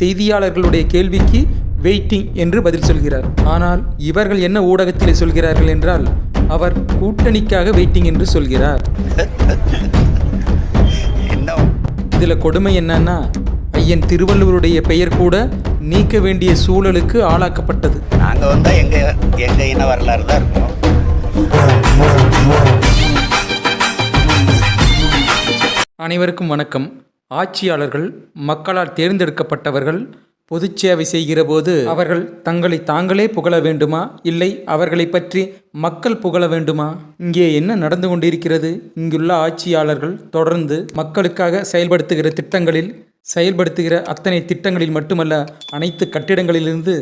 செய்தியாளர்களுடைய கேள்விக்கு வெயிட்டிங் என்று பதில் சொல்கிறார். ஆனால் இவர்கள் என்ன ஊடகத்திலே சொல்கிறார்கள் என்றால் அவர் கூட்டணிக்காக வெயிட்டிங் என்று சொல்கிறார். என்ன இதில் கொடுமை என்னன்னா ஐயன் திருவள்ளுவருடைய பெயர் கூட நீக்க வேண்டிய சூழலுக்கு ஆளாக்கப்பட்டது. நாங்க வந்தா எங்க எங்க இன வரலாறு தான் இருக்கும். அனைவருக்கும் வணக்கம். ஆட்சியாளர்கள் மக்களால் தேர்ந்தெடுக்கப்பட்டவர்கள் பொதுச்சேவை செய்கிறபோது அவர்கள் தங்களை தாங்களே புகழ வேண்டுமா? இல்லை அவர்களை பற்றி மக்கள் புகழ வேண்டுமா? இங்கே என்ன நடந்து கொண்டிருக்கிறது? இங்குள்ள ஆட்சியாளர்கள் தொடர்ந்து மக்களுக்காக செயல்படுத்துகிற திட்டங்களில் செயல்படுத்துகிற அத்தனை திட்டங்களில் மட்டுமல்ல அனைத்து கட்டிடங்களிலிருந்து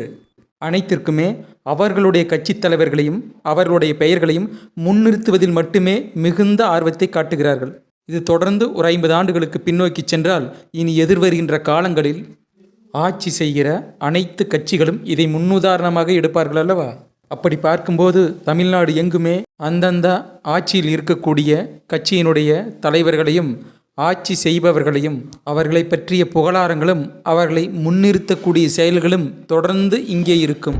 அனைத்திற்குமே அவர்களுடைய கட்சித் தலைவர்களையும் அவர்களுடைய பெயர்களையும் முன்னிறுத்துவதில் மட்டுமே மிகுந்த ஆர்வத்தை காட்டுகிறார்கள். இது தொடர்ந்து ஒரு ஐம்பது ஆண்டுகளுக்கு பின்னோக்கி சென்றால் இனி எதிர்வருகின்ற காலங்களில் ஆட்சி செய்கிற அனைத்து கட்சிகளும் இதை முன்னுதாரணமாக எடுப்பார்கள் அல்லவா? அப்படி பார்க்கும்போது தமிழ்நாடு எங்குமே அந்தந்த ஆட்சியில் இருக்கக்கூடிய கட்சியினுடைய தலைவர்களையும் ஆட்சி செய்பவர்களையும் அவர்களை பற்றிய புகழாரங்களும் அவர்களை முன்னிறுத்தக்கூடிய செயல்களும் தொடர்ந்து இங்கே இருக்கும்.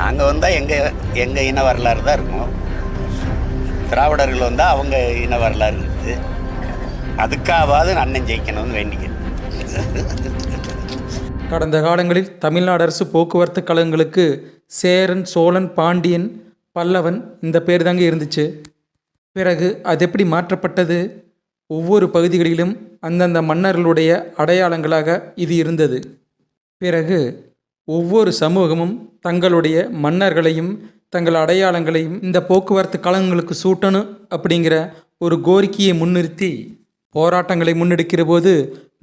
நாங்கள் வந்தால் எங்கள் எங்கள் இன வரலாறு தான் இருக்கும். திராவிடர்கள் வந்தால் அவங்க இன வரலாறு இருக்குது. அதுக்காவது அண்ணன் ஜெயிக்கணும்னு வேண்டிக்கிறேன். கடந்த காலங்களில் தமிழ்நாடு அரசு போக்குவரத்து கழகங்களுக்கு சேரன் சோழன் பாண்டியன் பல்லவன் இந்த பேர் தாங்க இருந்துச்சு. பிறகு அது எப்படி மாற்றப்பட்டது? ஒவ்வொரு பகுதிகளிலும் அந்தந்த மன்னர்களுடைய அடையாளங்களாக இது இருந்தது. பிறகு ஒவ்வொரு சமூகமும் தங்களுடைய மன்னர்களையும் தங்கள் அடையாளங்களையும் இந்த போக்குவரத்து கழகங்களுக்கு சூட்டணும் அப்படிங்கிற ஒரு கோரிக்கையை முன்னிறுத்தி போராட்டங்களை முன்னெடுக்கிற போது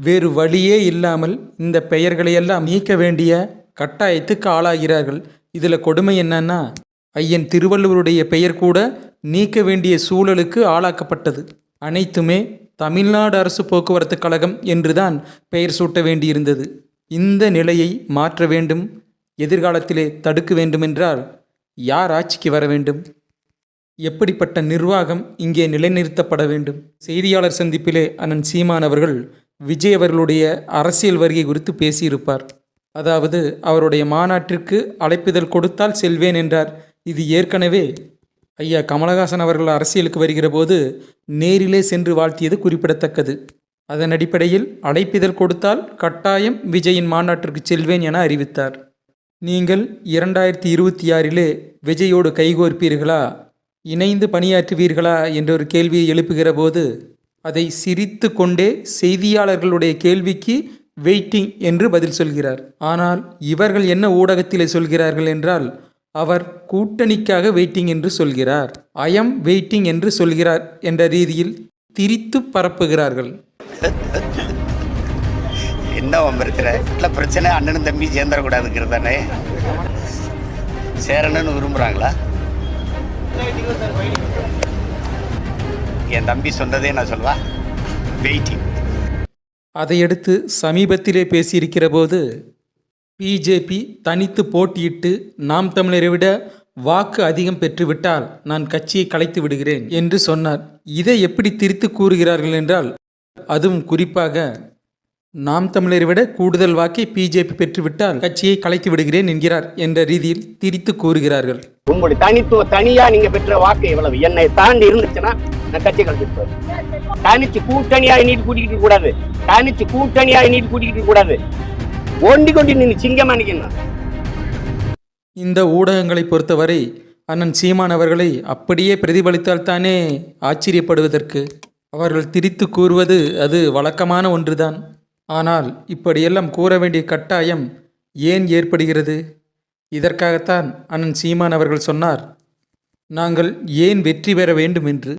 வேறு வழியே இல்லாமல் இந்த பெயர்களையெல்லாம் நீக்க வேண்டிய கட்டாயத்துக்கு ஆளாகிறார்கள். இதில் கொடுமை என்னன்னா ஐயன் திருவள்ளுவருடைய பெயர் கூட நீக்க வேண்டிய சூழலுக்கு ஆளாக்கப்பட்டது. அனைத்துமே தமிழ்நாடு அரசு போக்குவரத்து கழகம் என்றுதான் பெயர் சூட்ட வேண்டியிருந்தது. இந்த நிலையை மாற்ற வேண்டும் எதிர்காலத்திலே தடுக்க வேண்டுமென்றால் யார் ஆட்சிக்கு வர வேண்டும்? எப்படிப்பட்ட நிர்வாகம் இங்கே நிலைநிறுத்தப்பட வேண்டும்? செய்தியாளர் சந்திப்பிலே அண்ணன் சீமான் அவர்கள் விஜய் அவர்களுடைய அரசியல் வருகை குறித்து பேசியிருப்பார். அதாவது அவருடைய மாநாட்டிற்கு அழைப்பிதழ் கொடுத்தால் செல்வேன் என்றார். இது ஏற்கனவே ஐயா கமலஹாசன் அவர்கள் அரசியலுக்கு வருகிற போது நேரிலே சென்று வாழ்த்தியது குறிப்பிடத்தக்கது. அதன் அடிப்படையில் அழைப்பிதழ் கொடுத்தால் கட்டாயம் விஜயின் மாநாட்டிற்கு செல்வேன் என அறிவித்தார். நீங்கள் இரண்டாயிரத்தி இருபத்தி ஆறிலே விஜயோடு கைகோர்ப்பீர்களா? இணைந்து பணியாற்றுவீர்களா என்ற ஒரு கேள்வியை எழுப்புகிற போது அதை சிரித்து கொண்டே செய்தியாளர்களுடைய கேள்விக்கு வெயிட்டிங் என்று பதில் சொல்கிறார். ஆனால் இவர்கள் என்ன ஊடகத்திலே சொல்கிறார்கள் என்றால் அவர் கூட்டணிக்காக வெயிட்டிங் என்று சொல்கிறார். ஐஎம் வெயிட்டிங் என்று சொல்கிறார் என்ற ரீதியில் திரித்து பரப்புகிறார்கள். என்ன இருக்கிற? இல்லை பிரச்சனை அண்ணனும் தம்பி சேர்ந்துடக்கூடாதுங்கிறது தானே? சேரணும்னு விரும்புகிறாங்களா என் தம்பி சொன்னதே நான் சொல்வா? வெயிட்டிங் அதையடுத்து சமீபத்திலே பேசியிருக்கிற போது பிஜேபி தனித்து போட்டியிட்டு நாம் தமிழரை விட வாக்கு அதிகம் பெற்றுவிட்டால் நான் கட்சியை கலைத்து விடுகிறேன் என்று சொன்னார். இதை எப்படி திரித்து கூறுகிறார்கள் என்றால் அதுவும் குறிப்பாக நாம் தமிழரை விட கூடுதல் வாக்கை பிஜேபி பெற்றுவிட்டால் கட்சியை கலைத்து விடுகிறேன் என்கிறார் என்ற ரீதியில் திரித்து கூறுகிறார்கள். உங்களுடைய தனித்துவ தனியா நீங்க பெற்ற வாக்கு எவ்வளவு? என்னை தாண்டி இருந்துச்சுன்னா நான் கட்சி கழிச்சிட்டு தனிச்சு கூட்டணியா நீட்டு கூட்டிக்கிட்டு கூடாது. தனிச்சு கூட்டணியா நீட்டு கூட்டிக்கிட்டு கூடாது. ஒண்டி கொண்டு நீ சிங்கமா நிக்கணும் இந்த ஊடகங்களை பொறுத்தவரை அண்ணன் சீமான் அவர்களை அப்படியே பிரதிபலித்தால் தானே ஆச்சரியப்படுவதற்கு? அவர்கள் திரித்து கூறுவது அது வழக்கமான ஒன்றுதான். ஆனால் இப்படியெல்லாம் கூற வேண்டிய கட்டாயம் ஏன் ஏற்படுகிறது? இதற்காகத்தான் அண்ணன் சீமான் அவர்கள் சொன்னார் நாங்கள் ஏன் வெற்றி பெற வேண்டும் என்று?